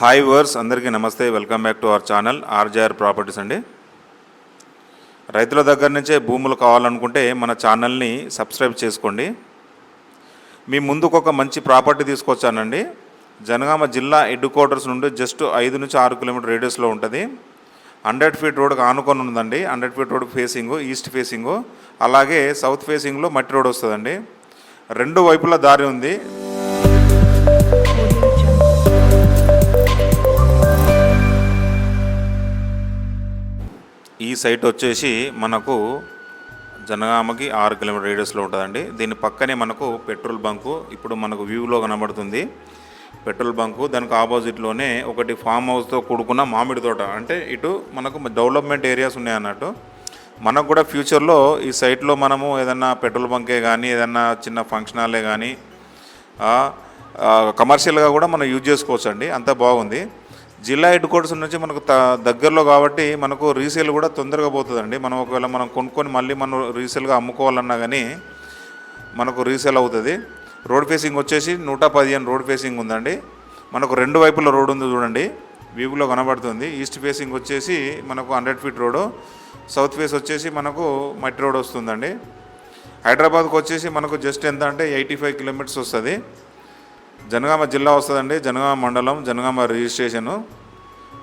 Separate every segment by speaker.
Speaker 1: Hi వర్స్ అందరికీ నమస్తే. Welcome back to our channel RJR properties అండి. రైతుల దగ్గర నుంచే భూములు కావాలనుకుంటే మన ఛానల్ని సబ్స్క్రైబ్ చేసుకోండి. మీ ముందుకు ఒక మంచి ప్రాపర్టీ తీసుకొచ్చానండి. జనగామ జిల్లా హెడ్ క్వార్టర్స్ నుండి జస్ట్ ఐదు నుంచి ఆరు కిలోమీటర్ రేడియస్లో ఉంటుంది. హండ్రెడ్ ఫీట్ రోడ్కి ఆనుకొని ఉందండి. Hundred feet road facing east facing అలాగే సౌత్ ఫేసింగ్లో మట్టి రోడ్ వస్తుందండి. రెండు వైపులా దారి ఉంది. ఈ సైట్ వచ్చేసి మనకు జనగామకి ఆరు కిలోమీటర్ రేడియస్లో ఉంటుందండి. దీని పక్కనే మనకు పెట్రోల్ బంకు ఇప్పుడు మనకు వ్యూలో కనబడుతుంది. పెట్రోల్ బంకు దానికి ఆపోజిట్లోనే ఒకటి ఫామ్ హౌస్తో కూడుకున్న మామిడి తోట. అంటే ఇటు మనకు డెవలప్మెంట్ ఏరియాస్ ఉన్నాయి అన్నట్టు. మనకు కూడా ఫ్యూచర్లో ఈ సైట్లో మనము ఏదన్నా పెట్రోల్ బంకే కానీ ఏదన్నా చిన్న ఫంక్షన్ హాలే కానీ కమర్షియల్గా కూడా మనం యూజ్ చేసుకోవచ్చు అండి అంత బాగుంది. జిల్లా హెడ్ క్వార్టర్స్ నుంచి మనకు త దగ్గరలో కాబట్టి మనకు రీసేల్ కూడా తొందరగా పోతుందండి. మనం ఒకవేళ మనం కొనుక్కొని మళ్ళీ మనం రీసేల్గా అమ్ముకోవాలన్నా కానీ మనకు రీసేల్ అవుతుంది. రోడ్ ఫేసింగ్ వచ్చేసి నూట పదిహేను రోడ్ ఫేసింగ్ ఉందండి. మనకు రెండు వైపుల రోడ్ ఉంది చూడండి. వ్యూలో కనబడుతుంది. ఈస్ట్ ఫేసింగ్ వచ్చేసి మనకు hundred feet road. South face వచ్చేసి మనకు మట్టి రోడ్ వస్తుందండి. హైదరాబాద్కి వచ్చేసి మనకు జస్ట్ ఎంత అంటే ఎయిటీ ఫైవ్ కిలోమీటర్స్ వస్తుంది. జనగామ జిల్లా వస్తుందండి. జనగామ మండలం జనగామ రిజిస్ట్రేషను.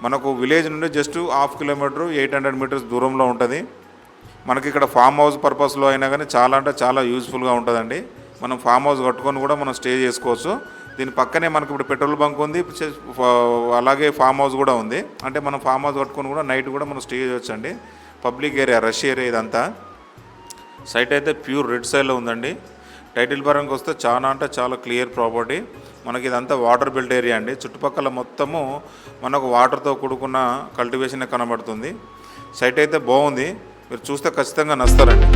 Speaker 1: మనకు విలేజ్ నుండి just half kilometre eight hundred metres దూరంలో ఉంటుంది. మనకి ఇక్కడ ఫామ్ హౌస్ పర్పస్లో అయినా కానీ చాలా అంటే చాలా యూస్ఫుల్గా ఉంటుందండి. మనం ఫామ్ హౌస్ కట్టుకొని కూడా మనం స్టే చేసుకోవచ్చు. దీని పక్కనే మనకి ఇప్పుడు పెట్రోల్ బంక్ ఉంది అలాగే ఫామ్ హౌస్ కూడా ఉంది. అంటే మనం ఫామ్ హౌస్ కట్టుకొని కూడా నైట్ కూడా మనం స్టే చేయొచ్చండి. పబ్లిక్ ఏరియా రష్ ఏరియా ఇదంతా. సైట్ అయితే ప్యూర్ రెడ్ సైడ్లో ఉందండి. టైటిల్ పరంగా వస్తే చాలా అంటే చాలా క్లియర్ ప్రాపర్టీ. మనకి ఇదంతా వాటర్ బిల్ట్ ఏరియా అండి. చుట్టుపక్కల మొత్తము మనకు వాటర్తో కూడుకున్న కల్టివేషన్ కనబడుతుంది. సైట్ అయితే బాగుంది. మీరు చూస్తే ఖచ్చితంగా నస్తారండి.